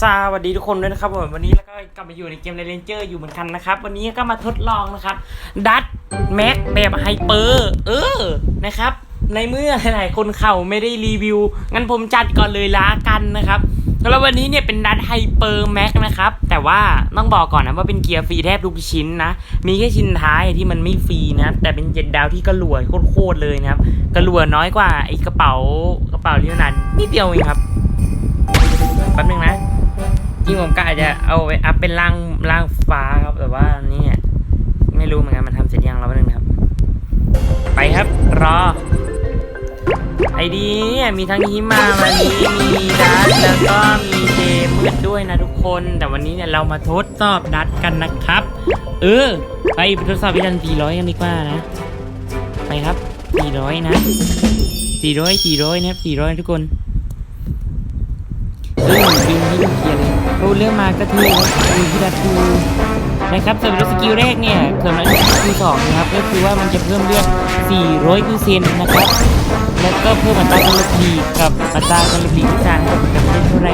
สวัสดีทุกคนด้วยนะครับผมวันนี้แล้วก็กลับมาอยู่ในเกมในเรนเจอร์อยู่เหมือนกันนะครับ วันนี้ก็มาทดลองนะครับ ดัตแม็กแบบไฮเปอร์เออนะครับ ในเมื่อหลายๆคนเขาไม่ได้รีวิว งั้นผมจัดก่อนเลยละกันนะครับแล้ววันนี้เนี่ยเป็นดัตไฮเปอร์แม็กนะครับ แต่ว่าต้องบอกก่อนนะว่าเป็นเกียร์ฟรีแทบทุกชิ้นนะ มีแค่ชิ้นท้ายที่มันไม่ฟรีนะแต่เป็นเจ็ดดาวที่กระหลวยโคตรเลยนะครับกระหลวยน้อยกว่าไอ้กระเป๋ากระเป๋าที่นั้นนิดเดียวเองครับแป๊บนึงนะ ริงผมก็อาจจะเอาไปอัพเป็นร่างร่างฟ้าครับ แต่ว่านี่ไม่รู้เหมือนกันมันทำเสร็จยังเราแป๊บนึงครับ ไปครับรอไอดีเนี่ยมีทั้งฮิมาวันนี้มีดัตแล้วก็มีเจมืดด้วยนะทุกคนแต่วันนี้เนี่ยเรามาทดสอบดัตกันนะครับ เออ ไปทดสอบวิธี400กันดีกว่านะ ไปครับ400นะ400 400นะครับ400ทุกคนเรื่องจริงที่ดูเขียนเลย อ้เรื่องมาก็คือคือพิดาทูนะครับสำหรับสกิลแรกเนี่ยสำหรับสกิลสองนะครับ ก็คือว่ามันจะเพิ่มเลือด400เปอร์เซ็นต์นะครับ แล้วก็เพิ่มอัตราการระพีกับอัตราการระพีที่จานกับกับเล่นเท่าไหร่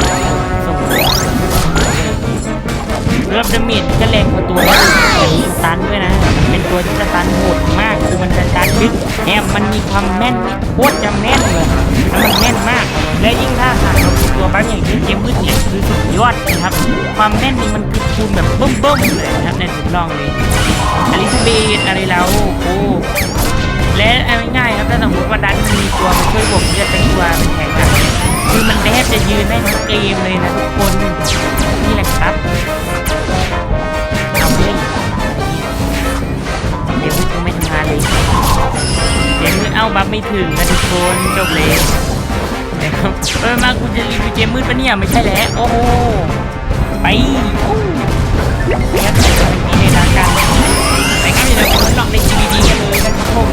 ส่ง รับดาเมจจะแรงกว่าตัวนะแต่มีสตันด้วยนะ เป็นตัวที่สตันโหดมากคือมันสตันลึกแถมมันมีความแม่นนี่โคตรจะแม่นเลยแล้วมันแม่นมาก และยิ่งถ้าหากเราเป็นตัวบัฟอย่างเช่นเกมมืดเนี่ยคือสุดยอดนะครับ ความแม่นนี่มันคือคูณแบบเบิ่มๆเลยนะครับในผมลองเลยอลิซาเบธอะไรแล้วโอ้และเอาง่ายๆครับถ้าสมมติว่าดันมีตัวมาช่วยบวกเลือดเป็นตัวเป็นแข่งคือมันแทบจะยืนได้ทั้งเกมเลยนะทุกคน จบเลยนะครับเออมากูจะรีวิวเกมมืดปะเนี่ยไม่ใช่แล้วโอ้โหไปโอ้นะครับนี่เลยละกันไปงั้นเดี๋ยวเราไปทดลองใน GVD กันเลยนะครับผม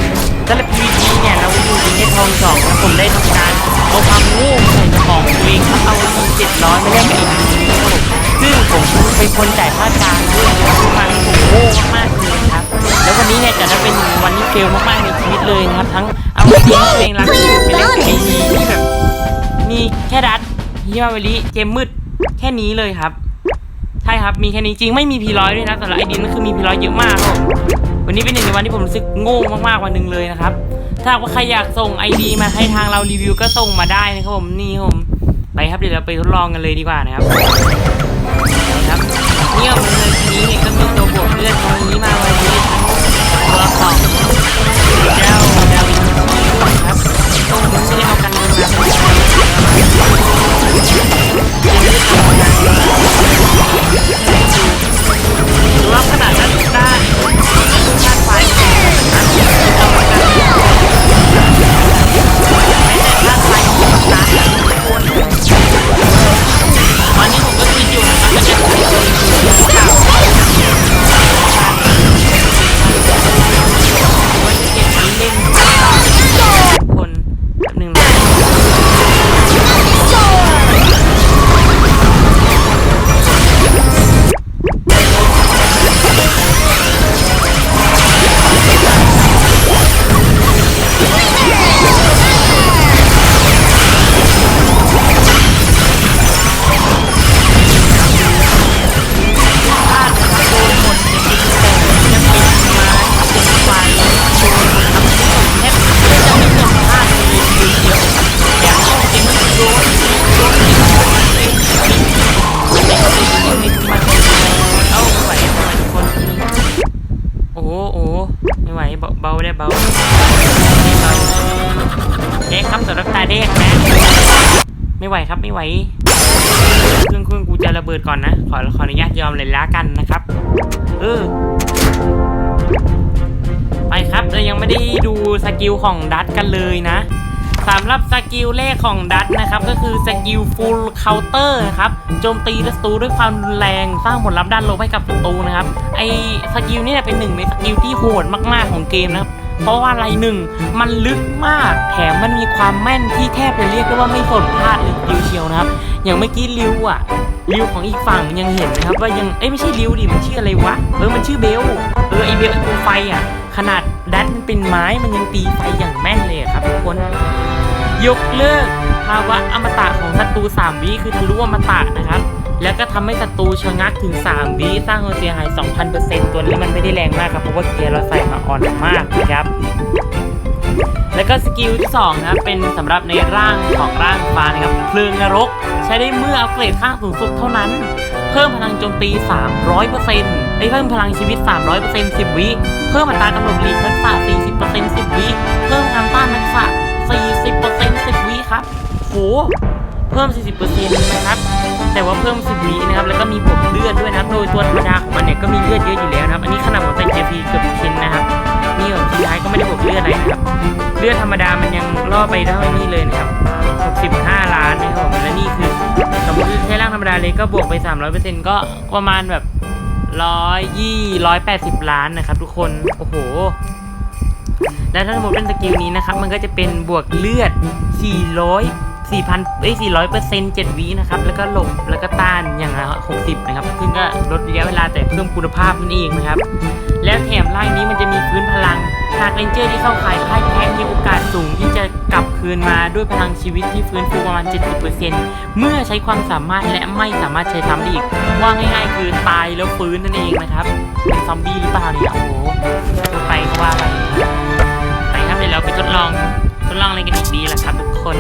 สำหรับ GVD เนี่ยเราอยู่ในเททองสองนะผมได้ทำการเอาความโง่ใส่ของตัวเองเอาทีเจ็ดร้อยไม่เล่นกับอีกครับผมซึ่งผมเป็นคนจ่ายค่ากางด้วยนะครั เฟลมากๆในชีวิตเลยนะครับ ทั้งเอาทีมตัวเองรักที่สุดไปเล่นไอดีที่แบบมีแค่ดัดฮิมาเวลิเกมมืดแค่นี้เลยครับ ใช่ครับมีแค่นี้จริงไม่มีพีร้อยด้วยนะสำหรับไอดีนั่นคือมีพีร้อยเยอะมากครับวันนี้เป็นหนึ่งในวันที่ผมรู้สึกโง่มากๆวันหนึ่งเลยนะครับ ถ้าว่าใครอยากส่งไอดีมาให้ทางเรารีวิวก็ส่งมาได้นะครับผมนี่ครับผมไปครับเดี๋ยวเราไปทดลองกันเลยดีกว่านะครับนะครับเนี่ยผมเลยทีนี้เนี่ยก็ ไม่ไหวครับไม่ไหวเครื่องเครื่องกูจะระเบิดก่อนนะ ขอขออนุญาตยอมเลยละกันนะครับ เออ ไปครับเรายังไม่ได้ดูสกิลของดัตกันเลยนะสำหรับสกิลแรกของดัตนะครับ ก็คือสกิลฟูลเคาน์เตอร์นะครับโจมตีศัตรูด้วยความรุนแรงสร้างผลลัพธ์ด้านลบให้กับศัตรูนะครับ ไอสกิลนี่เนี่ยเป็นหนึ่งในสกิลที่โหดมากๆของเกมนะครับ เพราะว่าอะไรหนึ่งมันลึกมากแถมมันมีความแม่นที่แทบจะเรียกได้ว่าไม่สนพลาดเลย ทีเดียวเชียวนะครับ อย่างเมื่อกี้ริวอะริวของอีกฝั่งยังเห็นนะครับ ว่ายังเอ้ยไม่ใช่ริวดิมันชื่ออะไรวะเออมันชื่อเบลเออไอเบลไอตัวไฟอะขนาดดันมันเป็นไม้มันยังตีไฟอย่างแม่นเลยครับทุกคนยกเลิกภาวะอมตะของศัตรู3วิคือทะลุอมตะนะครับ แล้วก็ทำให้ศัตรูชะงักถึง 3วิสร้างความเสียหาย 2,000%ตัวนี้มันไม่ได้แรงมากครับ เพราะว่าเกียร์เราใส่มาอ่อนมากนะครับ แล้วก็สกิลที่2นะครับเป็นสำหรับในร่างของร่างฟ้านะครับเพลิงนรก ใช้ได้เมื่ออัปเกรดข้างสูงสุดเท่านั้น เพิ่มพลังโจมตี 300%ได้เพิ่มพลังชีวิต 300% 10 วิ เพิ่มอัตรากำหนดหลีกทักษะ 40% 10 วิ เพิ่มพลังต้านทักษะ 40% 10 วิครับโหเพิ่ม 40%นะครับ แต่ว่าเพิ่ม 10 วินะครับ แล้วก็มีบวกเลือดด้วยนะโดยตัวธรรมดาของมันเนี่ยก็มีเลือดเยอะอยู่แล้วนะครับ อันนี้ขนาดผมใส่เจพีเกือบเทนนะครับ นี่ของทีท้ายก็ไม่ได้บวกเลือดอะไรนะครับ เลือดธรรมดามันยังล่อไปเท่านี้เลยนะครับ 65 ล้านนะครับผมและนี่คือสมมติใช้ร่างธรรมดาเลยก็บวกไป 300%ก็ประมาณแบบร้อยยี่ร้อยแปดสิบล้านนะครับทุกคน โอ้โห และถ้าสมมติเป็นสกิลนี้นะครับ มันก็จะเป็นบวกเลือด 400 4,000เอ้ย400เปอร์เซ็นต์7วินะครับ แล้วก็หลบ แล้วก็ต้านอย่างละ60 นะครับ ซึ่งก็ลดระยะเวลาแต่เพิ่มคุณภาพนั่นเองนะครับ แล้วแถมร่างนี้มันจะมีพื้นพลัง หากเรนเจอร์ที่เข้าข่ายพ่ายแพ้มีโอกาสสูงที่จะกลับคืนมาด้วยพลังชีวิตที่ฟื้นฟูประมาณ 70%เมื่อใช้ความสามารถและไม่สามารถใช้ซ้ำได้อีก ว่าง่ายๆ คือตายแล้วฟื้นนั่นเองนะครับ เป็นซอมบี้หรือเปล่าเนี่ยโอ้โห ไปก็ว่าไปไปครับเดี๋ยวเราไปทดลอง ดลองอะไรกันอีกดีล่ะครับทุกคน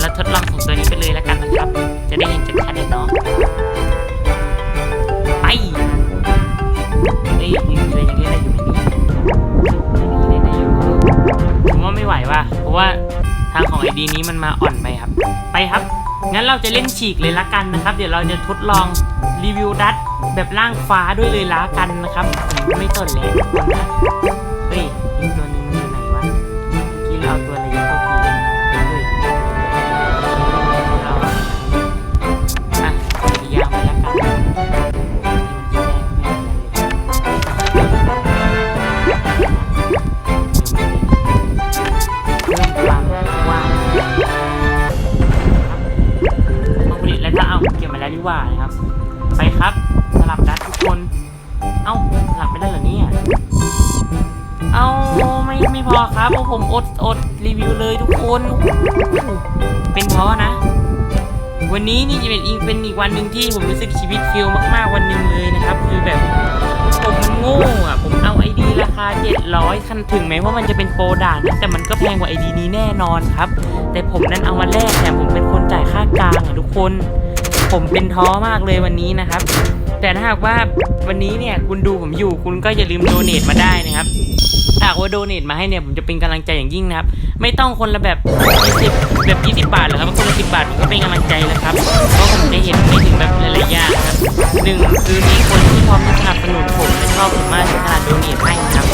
เราทดลองของตัวนี้ไปเลยแล้วกันนะครับ จะได้เห็นชัดๆเลยเนาะไปเฮ้ยยังเล่นยังเล่นได้อยู่ไมเนี่ยยังเล่นได้อยู่ผมว่าไม่ไหวว่ะเพราะว่าทางของไอดีนี้มันมาอ่อนไปครับ ไปครับงั้นเราจะเล่นฉีกเลยละกันนะครับ เดี๋ยวเราจะทดลองรีวิวดัตแบบร่างฟ้าด้วยเลยละกันนะครับ ไม่สนเลยทุกคนนะเฮ้ย ไม่ไม่พอครับผมอดอดรีวิวเลยทุกคน เป็นเพราะนะ วันนี้นี่จะเป็นอีกเป็นอีกวันหนึ่งที่ผมรู้สึกชีวิตฟิลมากๆวันหนึ่งเลยนะครับ คือแบบผมมันโง่อะผมเอาไอดีราคา 700คันถึงแม้ว่ามันจะเป็นโปรด่านนะแต่มันก็แพงกว่าไอดีนี้แน่นอนครับ แต่ผมนั้นเอามาแลกแถมผมเป็นคนจ่ายค่ากลางอะทุกคน ผมเป็นท้อมากเลยวันนี้นะครับ แต่ถ้าหากว่าวันนี้เนี่ยคุณดูผมอยู่คุณก็อย่าลืมโดเนทมาได้นะครับ ถ้ากว่าโดเนทมาให้เนี่ยผมจะเป็นกำลังใจอย่างยิ่งนะครับ ไม่ต้องคนละแบบ20แบบ 20 บาทหรอกครับคนละ10บาทผมก็เป็นกำลังใจแล้วครับเพราะผมจะเห็นไม่ถึงแบบหลายๆอย่างครับหนึ่งคือมีคนที่พร้อมจะสนับสนุนผมและชอบผมมากถึงขนาดโดเนทให้นะครับ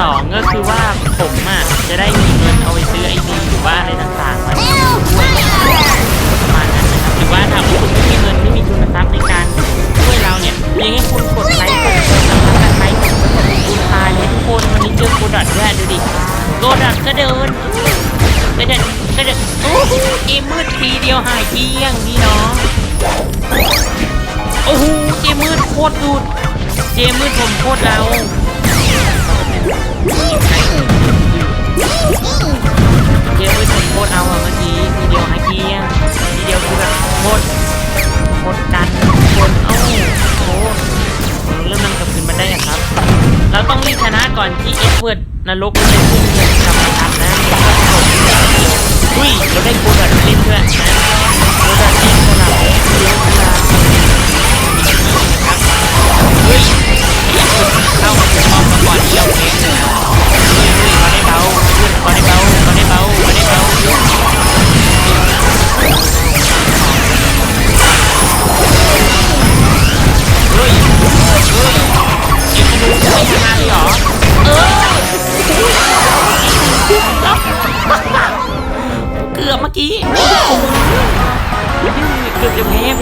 สองก็คือว่าผมอะจะได้มีเงินเอาไปซื้อไอดีหรือว่าอะไรต่างๆมาด้วยประมาณนั้นนะครับหรือว่าถ้าคุณไม่มีเงินไม่มีทุนทรัพย์ในการช่วยเราเนี่ยเพียงให้คุณกดไล วันนี้เจอโกดัดด้วยดูดิโกดัดก็เดินก็เดินก็เดินโอ้โหเกมมืดทีเดียวหายเกลี้ยงพี่น้องโอ้โหเกมมืดโคตรดูดเกมมืดผมโคตรเราเกมมืดผมโคตรเอาอะเมื่อกี้ทีเดียวหายเกลี้ยงทีเดียวคือแบบโคตรโคตรกันคนเอ้า ก่อนที่เอ็ดเวิร์ดนรกจะขึ้นกลับมาทันนะอุ้ยเราได้โกดัดเล่นด้วยนะโกดัดเล่นสลับเลี้ยงเวลาเฮ้ยเข้ามาถึงป้อมมาก่อนเดียวเองเลยเฮ้ยเฮ้ยมาได้เบา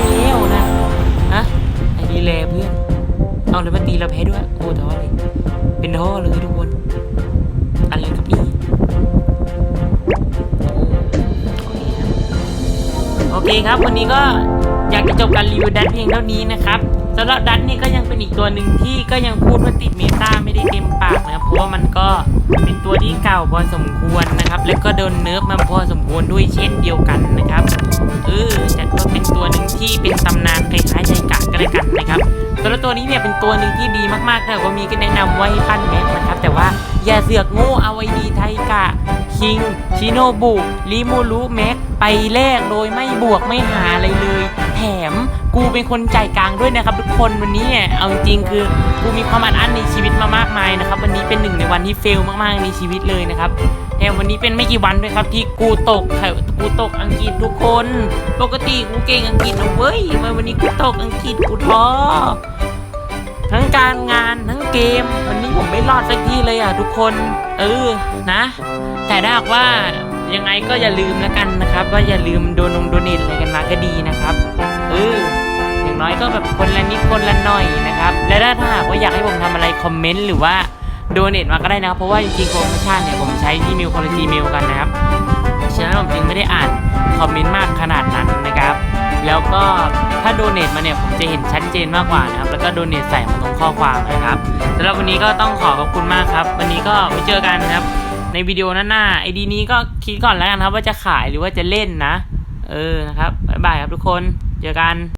แพ้ไปแล้วนะฮะไอ้ดีแลเพื่อน เอาเลยมาตีเราแพ้ด้วย โอ้ท้อเลย เป็นท่อเลยทุกคนอะไรครับนี่โอเคครับ วันนี้ก็อยากจะจบการรีวิวดัตเพียงเท่านี้นะครับสำหรับดัตนี่ก็ยังเป็นอีกตัวหนึ่งที่ก็ยังพูดว่าติดเมตาไม่ได้เต็มปาก เก่าพอสมควรนะครับ แล้วก็โดนเนิร์ฟมาพอสมควรด้วยเช่นเดียวกันนะครับเออแต่ก็เป็นตัวหนึ่งที่เป็นตำนานคล้ายๆใจกะก็แล้วกันนะครับตัวตัวนี้เนี่ยเป็นตัวหนึ่งที่ดีมากๆถ้าเกิดว่ามีก็แนะนำไว้ให้ปั้นเม็ดนะครับ แต่ว่าอย่าเสือกโง่เอาไว้ดีไทกะ คิง ชิโนบุ ริมูรุแม็ก ไปแลกโดยไม่บวกไม่หาอะไรเลย แถมกูเป็นคนจ่ายกลางด้วยนะครับทุกคนวันนี้เนี่ยเอาจริงคือกูมีความอัดอั้นในชีวิตมามากมายนะครับวันนี้เป็นหนึ่งในวันที่เฟลมากๆในชีวิตเลยนะครับแถมวันนี้เป็นไม่กี่วันด้วยครับที่กูตกกูตกอังกฤษทุกคน ปกติกูเก่งอังกฤษนะเว้ยทำไมวันนี้กูตกอังกฤษกูท้อทั้งการงานทั้งเกม วันนี้ผมไม่รอดสักทีเลยอะทุกคน เออนะ แต่ถ้าหากว่ายังไงก็อย่าลืมแล้วกันนะครับ ว่าอย่าลืมโดนงโดเนทอะไรกันมาก็ดีนะครับเอออย่างน้อยก็แบบคนละนิดคนละหน่อยนะครับ และถ้าหากว่าอยากให้ผมทำอะไรคอมเมนต์หรือว่าโดเนทมาก็ได้นะครับ เพราะว่าจริงๆโปรโมชั่นเนี่ยผมใช้ที่มิวคนละจีเมลกันนะครับฉะนั้นผมจึงไม่ได้อ่านคอมเมนต์มากขนาดนั้นนะครับ แล้วก็ถ้าโดเนทมาเนี่ยผมจะเห็นชัดเจนมากกว่านะครับ แล้วก็โดเนทใส่มาตรงข้อความนะครับสำหรับวันนี้ก็ต้องขอขอบคุณมากครับ วันนี้ก็ไปเจอกันนะครับ ในวิดีโอหน้าๆไอดีนี้ก็คิดก่อนแล้วกันครับว่าจะขายหรือว่าจะเล่นนะ เออนะครับบ๊ายบายครับทุกคน เจอกัน